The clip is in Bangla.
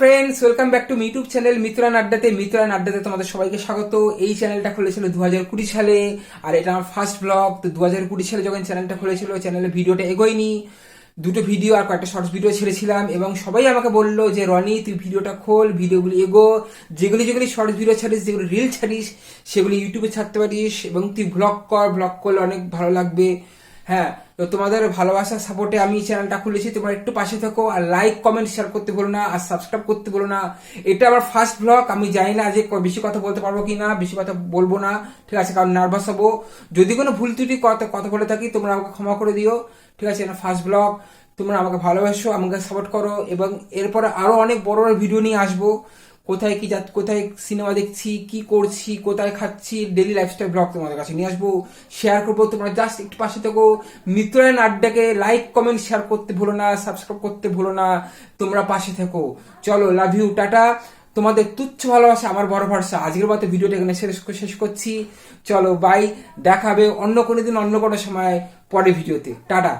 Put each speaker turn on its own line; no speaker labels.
Friends welcome back to YouTube channel Mitran আড্ডাতে Mitran আড্ডাতে তোমাদের সবাইকে স্বাগত। এই চ্যানেলটা খুলেছিল দু হাজার কুড়ি সালে, আর এটা আমার ফার্স্ট ব্লগ তো দু হাজার কুড়ি সালে যখন চ্যানেলটা খুলেছিল চ্যানেলের ভিডিওটা এগোয়নি। দুটো ভিডিও আর কয়েকটা শর্টস ভিডিও ছেড়েছিলাম, এবং সবাই আমাকে বলল যে, রনি, তুই ভিডিওটা খোল ভিডিওগুলি এগো। যেগুলি যেগুলি শর্টস ভিডিও ছাড়িস, যেগুলি রিল ছাড়িস, সেগুলি ইউটিউবে ছাড়তে পারিস, এবং তুই ব্লগ কর ব্লগ করলে অনেক ভালো লাগবে। হ্যাঁ তো তোমাদের ভালোবাসা সাপোর্টে আমি চ্যানেলটা খুলেছি। তোমরা একটু পাশে থাকো আর লাইক কমেন্ট শেয়ার করতে বলো না আর সাবস্ক্রাইব করতে বলো না। এটা আমার ফার্স্ট ব্লগ আমি জানি না যে বেশি কথা বলতে পারব কি না বেশি কথা বলব না। ঠিক আছে, কারণ নার্ভাস হব। যদি কোনো ভুল ত্রুটি কথা কথা বলে থাকি, তোমরা আমাকে ক্ষমা করে দিও। ঠিক আছে, এটা ফার্স্ট ব্লগ তোমরা আমাকে ভালোবাসো, আমাকে সাপোর্ট করো এবং এরপরে আরও অনেক বড় বড় ভিডিও নিয়ে আসব। কোথায় কি যাত, কোথায় সিনেমা দেখছি, কি করছি, কোথায় খাচ্ছি ডেলি লাইফস্টাইল ব্লগ তোমাদের কাছে নিয়ে আসব। শেয়ার করব, তোমরা জাস্ট একটু পাশে থেকো। মিত্রায়ণ আড্ডাকে লাইক কমেন্ট শেয়ার করতে ভুলো না সাবস্ক্রাইব করতে ভুলো না, তোমরা পাশে থেকো। চলো লাভ ইউ টাটা। তোমাদের তুচ্ছ ভালোবাসা আমার বড় ভরসা। আজকের মতো ভিডিওটা এখানে শেষ শেষ করছি। চলো বাই দেখাবে অন্য কোনো দিন, অন্য কোনো সময় পরে ভিডিওতে। টাটা।